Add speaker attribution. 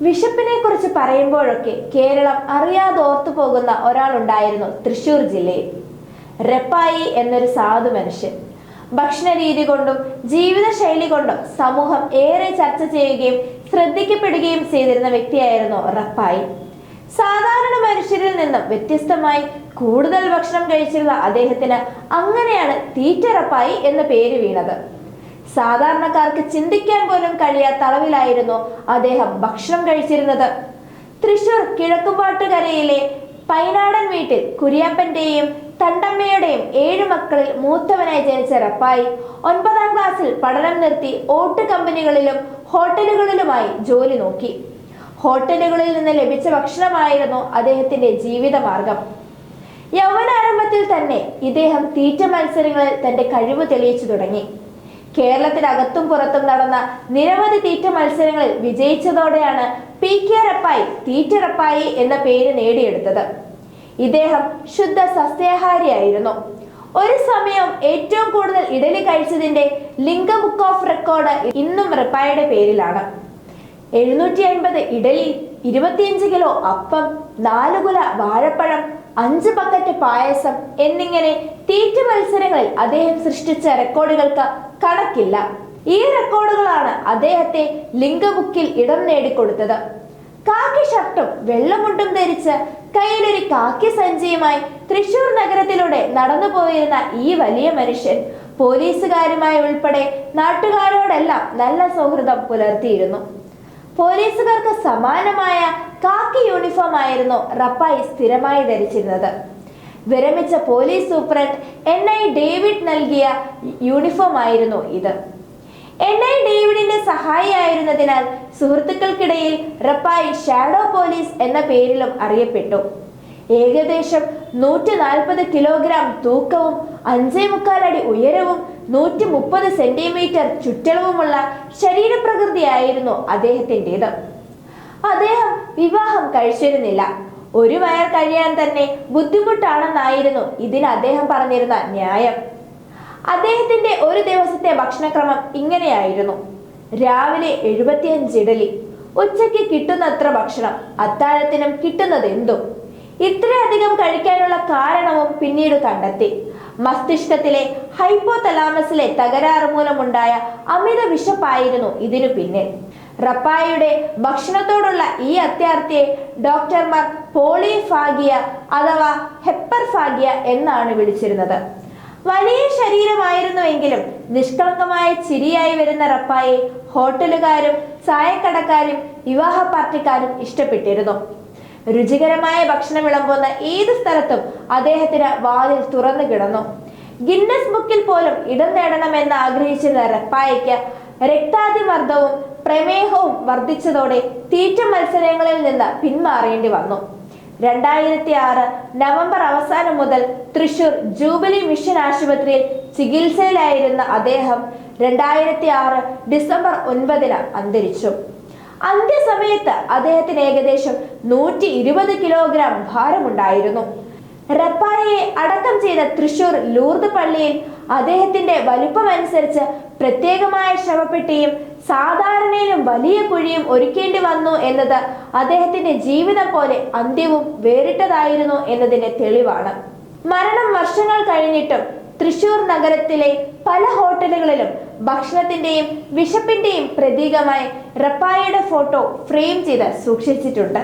Speaker 1: വിശപ്പിനെ കുറിച്ച് പറയുമ്പോഴൊക്കെ കേരളം അറിയാതെ ഓർത്തു പോകുന്ന ഒരാളുണ്ടായിരുന്നു തൃശൂർ ജില്ലയിൽ. റെപ്പായി എന്നൊരു സാധു മനുഷ്യൻ. ഭക്ഷണ രീതി കൊണ്ടും ജീവിതശൈലി കൊണ്ടും സമൂഹം ഏറെ ചർച്ച ചെയ്യുകയും ശ്രദ്ധിക്കപ്പെടുകയും ചെയ്തിരുന്ന വ്യക്തിയായിരുന്നു റപ്പായി. സാധാരണ മനുഷ്യരിൽ നിന്നും വ്യത്യസ്തമായി കൂടുതൽ ഭക്ഷണം കഴിച്ചിരുന്ന അദ്ദേഹത്തിന് അങ്ങനെയാണ് തീറ്ററപ്പായി എന്ന പേര് വീണത്. സാധാരണക്കാർക്ക് ചിന്തിക്കാൻ പോലും കഴിയാത്ത അളവിലായിരുന്നു അദ്ദേഹം ഭക്ഷണം കഴിച്ചിരുന്നത്. തൃശൂർ കിഴക്കുപാട്ടുകരയിലെ പൈനാടൻ വീട്ടിൽ കുര്യാപ്പന്റെയും തണ്ടമ്മയുടെയും ഏഴു മക്കളിൽ മൂത്തവനായി ജനിച്ച റപ്പായി ഒൻപതാം ക്ലാസ്സിൽ പഠനം നിർത്തി ഓട്ട് കമ്പനികളിലും ഹോട്ടലുകളിലുമായി ജോലി നോക്കി. ഹോട്ടലുകളിൽ നിന്ന് ലഭിച്ച ഭക്ഷണമായിരുന്നു അദ്ദേഹത്തിന്റെ ജീവിതമാർഗം. യൗവനാരംഭത്തിൽ തന്നെ ഇദ്ദേഹം തീറ്റ മത്സരങ്ങളിൽ തന്റെ കഴിവ് തെളിയിച്ചു തുടങ്ങി. കേരളത്തിനകത്തും പുറത്തും നടന്ന നിരവധി തീറ്റ മത്സരങ്ങളിൽ വിജയിച്ചതോടെയാണ് പി കെ റപ്പായി തീറ്റ റപ്പായി എന്ന പേര് നേടിയെടുത്തത്. ഇദ്ദേഹം ശുദ്ധ സസ്യാഹാരിയായിരുന്നു. ഒരു സമയം ഏറ്റവും കൂടുതൽ ഇഡലി കഴിച്ചതിന്റെ ലിംഗ ബുക്ക് ഓഫ് റെക്കോർഡ് ഇന്നും റപ്പായുടെ പേരിലാണ്. എഴുന്നൂറ്റി അൻപത് ഇഡലി ഇരുപത്തിയഞ്ച് കിലോ അപ്പം നാലുകുല വാഴപ്പഴം അഞ്ച് ബക്കറ്റ് പായസം എന്നിങ്ങനെ തീറ്റ മത്സരങ്ങളിൽ അദ്ദേഹം സൃഷ്ടിച്ച റെക്കോർഡുകൾക്ക് കണക്കില്ല. ഈ റെക്കോർഡുകളാണ് അദ്ദേഹത്തെ ലിംഗബുക്കിൽ ഇടം നേടിക്കൊടുത്തത്. കാക്കി ഷർട്ടും വെള്ളമുണ്ടും ധരിച്ച് കയ്യിലൊരു കാക്കി സഞ്ചിയുമായി തൃശൂർ നഗരത്തിലൂടെ നടന്നു പോയിരുന്ന ഈ വലിയ മനുഷ്യൻ പോലീസുകാരുമായി ഉൾപ്പെടെ നാട്ടുകാരോടെല്ലാം നല്ല സൗഹൃദം പുലർത്തിയിരുന്നു. പോലീസുകാർക്ക് സമാനമായ കാക്കി യൂണിഫോം ആയിരുന്നു റപ്പായി സ്ഥിരമായി ധരിച്ചിരുന്നത്. വിരമിച്ച police superintendent N I David നൽകിയ യൂണിഫോം ആയിരുന്നു ഇത്. എൻ ഐ ഡേവിഡിന്റെ സഹായിയായിരുന്നതിനാൽ സുഹൃത്തുക്കൾക്കിടയിൽ റപ്പായി ഷാഡോ പോലീസ് എന്ന പേരിലും അറിയപ്പെട്ടു. ഏകദേശം നൂറ്റി നാൽപ്പത് കിലോഗ്രാം തൂക്കവും അഞ്ചേ മുക്കാലടി ഉയരവും നൂറ്റി മുപ്പത് സെന്റിമീറ്റർ ചുറ്റളവുമുള്ള ശരീരപ്രകൃതിയായിരുന്നു അദ്ദേഹത്തിന്റെത്. അദ്ദേഹം വിവാഹം കഴിച്ചിരുന്നില്ല. ഒരു വയർ കഴിയാൻ തന്നെ ബുദ്ധിമുട്ടാണെന്നായിരുന്നു ഇതിന് അദ്ദേഹം പറഞ്ഞിരുന്ന ന്യായം. അദ്ദേഹത്തിന്റെ ഒരു ദിവസത്തെ ഭക്ഷണക്രമം ഇങ്ങനെയായിരുന്നു. രാവിലെ എഴുപത്തിയഞ്ച് ഇഡലി. ഉച്ചയ്ക്ക് കിട്ടുന്നത്ര ഭക്ഷണം. അത്താഴത്തിനും കിട്ടുന്നത് എന്തും ഇത്രയധികം കഴിക്കാനുള്ള കാരണവും പിന്നീട് കണ്ടെത്തി. മസ്തിഷ്കത്തിലെ ഹൈപ്പോ തലാമസിലെ തകരാറ് മൂലമുണ്ടായ അമിത വിശപ്പായിരുന്നു ഇതിനു പിന്നിൽ. റപ്പായയുടെ ഭക്ഷണത്തോടുള്ള ഈ അത്യാർത്തിയെ ഡോക്ടർമാർ പോളിഫാഗിയ അഥവാ ഹെപ്പർഫാഗിയ എന്നാണ് വിളിച്ചിരുന്നത്. വലിയ ശരീരമായിരുന്നുവെങ്കിലും നിഷ്കളങ്കമായ ചിരിയായി വരുന്ന റപ്പായെ ഹോട്ടലുകാരും ചായക്കടക്കാരും വിവാഹ പാർട്ടിക്കാരും ഇഷ്ടപ്പെട്ടിരുന്നു. രുചികരമായ ഭക്ഷണം വിളമ്പുന്ന ഏത് സ്ഥലത്തും അദ്ദേഹത്തിന് വാതിൽ തുറന്നു കിടന്നു. ഗിന്നസ് ബുക്കിൽ പോലും ഇടം നേടണമെന്ന് ആഗ്രഹിച്ചിരുന്ന റപ്പായയ്ക്ക് രക്താതിമർദ്ദവും പ്രമേഹവും വർദ്ധിച്ചതോടെ തീറ്റ മത്സരങ്ങളിൽ നിന്ന് പിന്മാറേണ്ടി വന്നു. രണ്ടായിരത്തി ആറ് നവംബർ അവസാനം മുതൽ തൃശൂർ ജൂബിലി മിഷൻ ആശുപത്രിയിൽ ചികിത്സയിലായിരുന്ന അദ്ദേഹം രണ്ടായിരത്തി ആറ് ഡിസംബർ ഒൻപതിന് അന്തരിച്ചു. അന്ത്യസമയത്ത് അദ്ദേഹത്തിന് ഏകദേശം നൂറ്റി ഇരുപത് കിലോഗ്രാം ഭാരമുണ്ടായിരുന്നു. റപ്പായയെ അടക്കം ചെയ്ത തൃശൂർ ലൂർദ് പള്ളിയിൽ അദ്ദേഹത്തിന്റെ വലിപ്പമനുസരിച്ച് പ്രത്യേകമായ ശവപ്പെട്ടിയും സാധാരണയിലും വലിയ കുഴിയും ഒരുക്കേണ്ടി വന്നു എന്നത് അദ്ദേഹത്തിന്റെ ജീവിതം പോലെ അന്ത്യവും വേറിട്ടതായിരുന്നു എന്നതിന്റെ തെളിവാണ്. മരണം വർഷങ്ങൾ കഴിഞ്ഞിട്ടും തൃശൂർ നഗരത്തിലെ പല ഹോട്ടലുകളിലും ഭക്ഷണത്തിന്റെയും വിശപ്പിന്റെയും പ്രതീകമായി റപ്പായയുടെ ഫോട്ടോ ഫ്രെയിം ചെയ്ത് സൂക്ഷിച്ചിട്ടുണ്ട്.